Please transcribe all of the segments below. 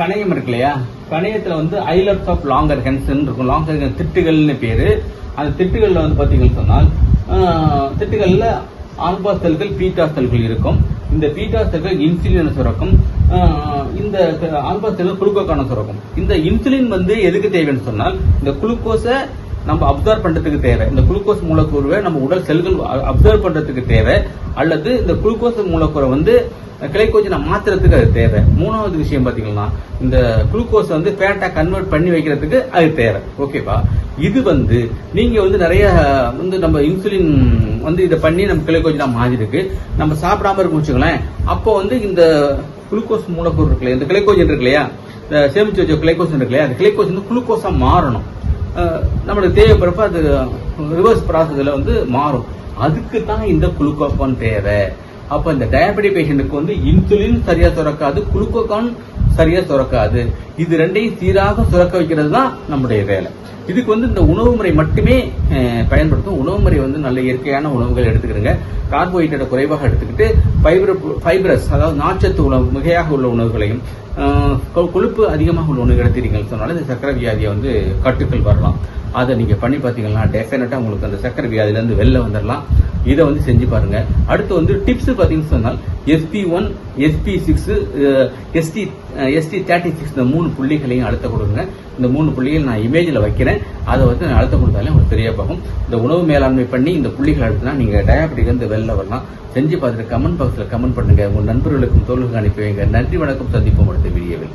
கணையம் இருக்கு இல்லையா? கணையத்துல வந்து ஐலட்ஸ் ஆஃப் லாங்கர் ஹென்ஸ் இருக்கும். லாங்கர் திட்டுகள்னு பேரு. அந்த திட்டுகள்ல வந்து பாத்தீங்கன்னு சொன்னால் திட்டுகளில் திட்டுகள்ல ஆல்பா செல்கள் பீட்டா செல்கள் இருக்கும். இந்த பீட்டா செல்கள் இன்சுலின் சுரக்கும். இந்த ஆல்பா செல்கள் குளுக்கோக்கான சுரக்கும். இந்த இன்சுலின் வந்து எதுக்கு தேவைன்னு சொன்னால் இந்த குளுக்கோஸை நம்ம அப்சர்வ் பண்றதுக்கு தேவை. இந்த குளுக்கோஸ் மூலக்கூறுவை நம்ம உடல் செல்கள் அப்சர்வ் பண்றதுக்கு தேவை. அல்லது இந்த குளுக்கோஸ் மூலக்கூறை வந்து கிளைக்கோஜனை மாத்துறதுக்கு அது தேவை. மூணாவது விஷயம் பாத்தீங்கன்னா இந்த குளுக்கோஸ் வந்து ஃபேட்டா கன்வெர்ட் பண்ணி வைக்கிறதுக்கு அது தேவை. ஓகேவா இது வந்து நீங்க வந்து நிறைய வந்து நம்ம இன்சுலின் வந்து இதை பண்ணி நம்ம கிளைக்கோஜனா மாறிருக்கு நம்ம சாப்பிடாம இருக்கும் வச்சுக்கோங்களேன். அப்போ வந்து இந்த குளுக்கோஸ் மூலக்கூறு இருக்கு இந்த கிளைக்கோஜன் இருக்கு இல்லையா இந்த சேமிச்சு வச்ச கிளைக்கோஜன் இருக்கு இல்லையா அந்த கிளைக்கோஜன் வந்து குளுக்கோஸா மாறணும். நம்மளுக்கு தேவைப்படுறப்ப அது ரிவர்ஸ் ப்ராசஸில் வந்து மாறும். அதுக்கு தான் இந்த குளுக்கோகான் தேவை. அப்போ இந்த டயபெட்டிக் பேஷண்ட்டுக்கு வந்து இன்சுலின் சரியாக சுரக்காது குளுக்கோகான் சரியா சுரக்காது. இது ரெண்டையும் சீராக சுரக்க வைக்கிறது தான் நம்முடைய வேலை. இதுக்கு வந்து இந்த உணவு முறை மட்டுமே பயன்படுத்தும். உணவு முறை வந்து நல்ல இயற்கையான உணவுகள் எடுத்துக்கிறங்க. கார்போஹைட்ரேட் குறைவாக எடுத்துக்கிட்டு ஃபைபர் ஃபைபரஸ் அதாவது நாச்சத்து உணவு மிகையாக உள்ள உணவுகளையும் கொ- கொழுப்பு அதிகமாக உள்ள உணவு எடுத்துக்கிறீங்கன்னு சொன்னாலும் இந்த சக்கரை வியாதியை வந்து கட்டுக்கள் வரலாம். அதை நீங்கள் பண்ணி பார்த்தீங்கன்னா டெஃபினட்டாக உங்களுக்கு அந்த சக்கரை வியாதியிலேருந்து வெளில வந்துடலாம் இதை வந்து செஞ்சு பாருங்க. அடுத்து வந்து டிப்ஸ் பார்த்தீங்கன்னு சொன்னால் SP one SP six ST ST thirty six இந்த மூணு புள்ளிகளையும் அழுத்த கொடுங்க. இந்த மூணு புள்ளிகள் நான் இமேஜில் வைக்கிறேன். அதை வந்து நான் அழுத்த கொடுத்தாலே உங்களுக்கு தெரிய போகும். இந்த உணவு மேலாண்மை பண்ணி இந்த புள்ளிகள் அழுத்தினா நீங்கள் டயபெட்டிக் வந்து வெளில வரலாம். செஞ்சு பார்த்துட்டு கமெண்ட் பாக்ஸில் கமெண்ட் பண்ணுங்கள் உங்கள் நண்பர்களுக்கும் தோல்களுக்கு அனுப்பி வைங்க. நன்றி வணக்கம். சந்திப்போம் அடுத்த வீடியோவில்.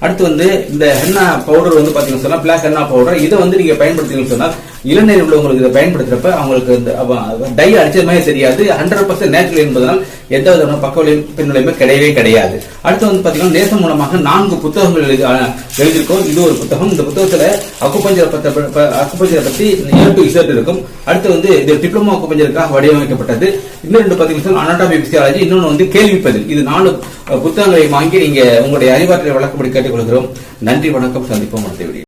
அடுத்து வந்து இந்த ஹென்னா பவுடர் வந்து பாத்தீங்கன்னு சொன்னால் பிளாக் ஹென்னா பவுடர் இதை வந்து நீங்க பயன்படுத்தீங்கன்னு சொன்னா இளநீர் உள்ளவங்களுக்கு இதை பயன்படுத்துறப்ப அவங்களுக்கு இந்த டை அடிச்சது மாதிரி தெரியாது ஹண்ட்ரட் பர்சன்ட் நேச்சுரல் என்பதனால் எந்த விதமான பக்க விளைவு கிடையவே கிடையாது. அடுத்து வந்து பார்த்தீங்கன்னா நேசம் மூலமாக நான்கு புத்தகங்கள் எழுதி எழுதியிருக்கோம். இது ஒரு புத்தகம். இந்த புத்தகத்தில் அக்குப்பஞ்சரை பற்றி அக்குப்பஞ்சரை பற்றி ஏ டு இசட் இருக்கும். அடுத்து வந்து இது டிப்ளமோ அக்குப்பஞ்சருக்காக வடிவமைக்கப்பட்டது. இன்னும் ரெண்டு பார்த்தீங்கன்னா அனாட்டமி பிசியாலஜி இன்னொன்று வந்து கேள்விப்பதில் இது நாலு புத்தகங்களை வாங்கி நீங்கள் உங்களுடைய அறிவாற்றலை வழக்கப்படி கேட்டுக்கொள்கிறோம். நன்றி வணக்கம். சந்திப்போம். அடுத்த வீடியோ